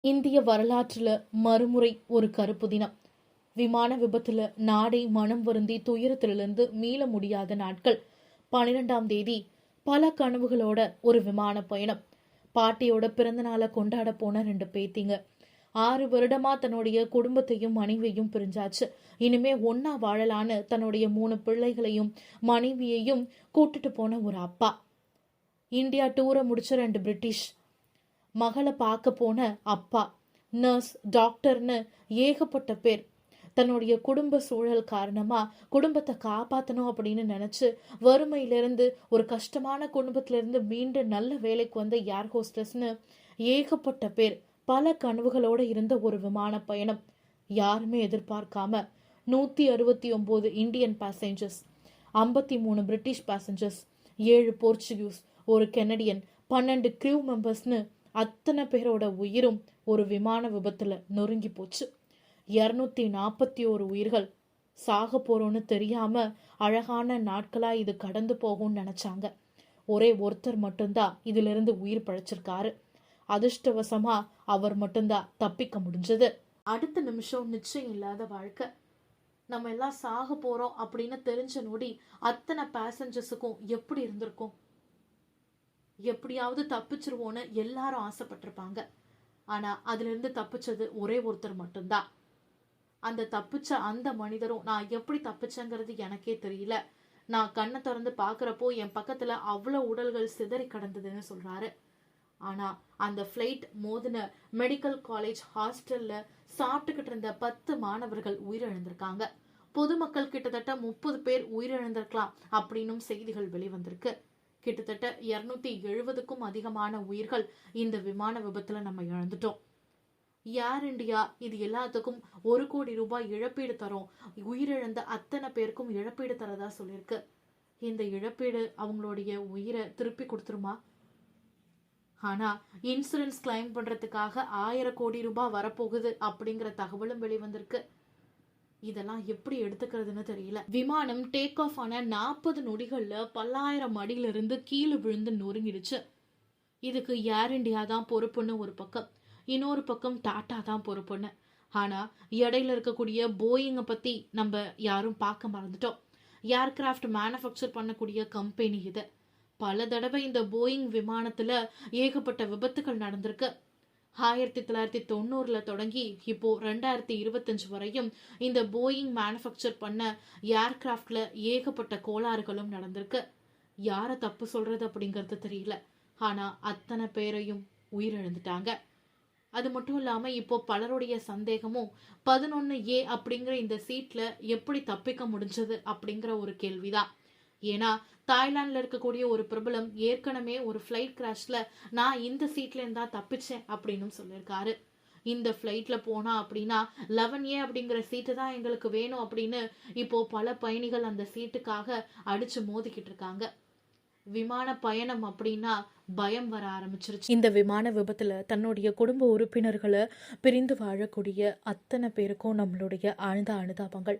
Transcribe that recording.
இந்திய வரலாற்றுல மறுமுறை ஒரு கருப்பு தினம். விமான விபத்துல நாடே மனம் வருந்தி துயரத்திலிருந்து மீள முடியாத நாட்கள். பன்னிரெண்டாம் தேதி பல கனவுகளோட ஒரு விமான பயணம். பாட்டியோட பிறந்த நாளை கொண்டாட போன ரெண்டு பேத்திங்க. ஆறு வருடமா தன்னுடைய குடும்பத்தையும் மனைவியையும் பிரிஞ்சாச்சு. இனிமே ஒன்னா வாழலான்னு தன்னுடைய மூணு பிள்ளைகளையும் மனைவியையும் கூட்டிட்டு போன ஒரு அப்பா. இந்தியா டூரை முடிச்ச ரெண்டு பிரிட்டிஷ். மகளை பார்க்க போன அப்பா நர்ஸ் டாக்டர்னு ஏகப்பட்ட பேர். தன்னுடைய குடும்ப சூழல் காரணமா குடும்பத்தை காப்பாற்றணும் அப்படின்னு நினைச்சு வறுமையிலிருந்து ஒரு கஷ்டமான குடும்பத்திலிருந்து மீண்டும் நல்ல வேலைக்கு வந்த ஏர் ஹோஸ்டஸ்னு ஏகப்பட்ட பேர். பல கனவுகளோடு இருந்த ஒரு விமான பயணம். யாருமே எதிர்பார்க்காம நூற்றி அறுபத்தி ஒம்பது இந்தியன் பேசஞ்சர்ஸ் ஐம்பத்தி மூணு பிரிட்டிஷ் பேசஞ்சர்ஸ் ஏழு போர்ச்சுகீஸ் ஒரு கெனடியன் பன்னெண்டு க்ரூ மெம்பர்ஸ்னு அத்தனை பேரோட உயிரும் ஒரு விமான விபத்துல நொறுங்கி போச்சு. இரநூத்தி நாற்பத்தி ஒரு உயிர்கள் சாக போகிறோன்னு தெரியாம அழகான நாட்களா இது கடந்து போகும்னு நினைச்சாங்க. ஒரே ஒருத்தர் மட்டும்தான் இதுல இருந்து உயிர் பழைச்சிருக்காரு. அதிர்ஷ்டவசமா அவர் மட்டும்தான் தப்பிக்க முடிஞ்சது. அடுத்த நிமிஷம் நிச்சயம் இல்லாத வாழ்க்கை. நம்ம எல்லாம் சாக போறோம் அப்படின்னு தெரிஞ்ச நொடி அத்தனை பேசஞ்சர்ஸுக்கும் எப்படி இருந்திருக்கும்? எப்படியாவது தப்பிச்சிருவோன்னு எல்லாரும் ஆசைப்பட்டிருப்பாங்க. ஆனா அதுல இருந்து தப்பிச்சது ஒரே ஒருத்தர் மட்டும்தான். அந்த தப்பிச்ச அந்த மனிதரும் நான் எப்படி தப்பிச்சேங்கிறது எனக்கே தெரியல. நான் கண்ணை திறந்து பாக்குறப்போ என் பக்கத்துல அவ்வளவு உடல்கள் சிதறி கிடந்ததுன்னு சொல்றாரு. ஆனா அந்த ஃப்ளைட் மோதின மெடிக்கல் காலேஜ் ஹாஸ்டல்ல சாப்பிட்டுக்கிட்டு இருந்த பத்து மாணவர்கள் உயிரிழந்திருக்காங்க. பொதுமக்கள் கிட்டத்தட்ட முப்பது பேர் உயிரிழந்திருக்கலாம் அப்படின்னும் செய்திகள் வெளிவந்திருக்கு. கிட்டத்தட்ட இருநூத்தி எழுபதுக்கும் அதிகமான உயிர்கள் இந்த விமான விபத்துல நம்ம இழந்துட்டோம். ஏர் இண்டியா இது எல்லாத்துக்கும் ஒரு கோடி ரூபாய் இழப்பீடு தரும். உயிரிழந்த அத்தனை பேருக்கும் இழப்பீடு தரதா சொல்லியிருக்கு. இந்த இழப்பீடு அவங்களுடைய உயிரை திருப்பி கொடுத்துருமா? ஆனா இன்சூரன்ஸ் கிளைம் பண்றதுக்காக ஆயிரம் கோடி ரூபாய் வரப்போகுது அப்படிங்கிற தகவலும் வெளிவந்திருக்கு. இதெல்லாம் எப்படி எடுத்துக்கிறதுன்னு தெரியல. விமானம் டேக் ஆஃப் ஆன நாற்பது நொடிகள்ல பல்லாயிரம் அடியில இருந்து கீழே விழுந்து நொறுங்கிடுச்சு. இதுக்கு ஏர் இண்டியா தான் பொறுப்புன்னு ஒரு பக்கம். இன்னொரு பக்கம் டாட்டா தான் பொறுப்புன்னு. ஆனா இடையில இருக்கக்கூடிய போயிங்கை பத்தி நம்ம யாரும் பார்க்க மறந்துட்டோம். ஏர்கிராஃப்ட் மேனுஃபேக்சர் பண்ணக்கூடிய கம்பெனி இது. பல தடவை இந்த போயிங் விமானத்துல ஏகப்பட்ட விபத்துகள் நடந்திருக்கு. ஆயிரத்தி தொள்ளாயிரத்தி தொண்ணூறில் தொடங்கி இப்போ ரெண்டாயிரத்தி இருபத்தஞ்சு வரையும் இந்த போயிங் மேனுஃபேக்சர் பண்ண ஏர்கிராஃப்டில் ஏகப்பட்ட கோளாறுகளும் நடந்திருக்கு. யாரை தப்பு சொல்கிறது அப்படிங்கிறது தெரியல. ஆனால் அத்தனை பேரையும் உயிரிழந்துட்டாங்க. அது மட்டும் இல்லாமல் இப்போ பலருடைய சந்தேகமும் பதினொன்று ஏ அப்படிங்கிற இந்த சீட்டில் எப்படி தப்பிக்க முடிஞ்சது அப்படிங்கிற ஒரு கேள்விதான். ஏன்னா தாய்லாந்துல இருக்கக்கூடிய ஒரு பிரபலம் ஏற்கனவே ஒரு ஃப்ளைட் கிராஷ்ல நான் இந்த சீட்ல இருந்தா தப்பிச்சேன் அப்படின்னு சொல்லியிருக்காரு இந்த ஃப்ளைட்ல போனா அப்படின்னா லெவன் ஏ அப்படிங்கிற சீட்டு தான் எங்களுக்கு வேணும் அப்படின்னு இப்போ பல பயணிகள் அந்த சீட்டுக்காக அடிச்சு மோதிக்கிட்டு இருக்காங்க. விமான பயணம் அப்படின்னா பயம் வர ஆரம்பிச்சிருச்சு. இந்த விமான விபத்துல தன்னுடைய குடும்ப உறுப்பினர்களை பிரிந்து வாழக்கூடிய அத்தனை பேருக்கும் நம்மளுடைய ஆழ்ந்த அனுதாபங்கள்.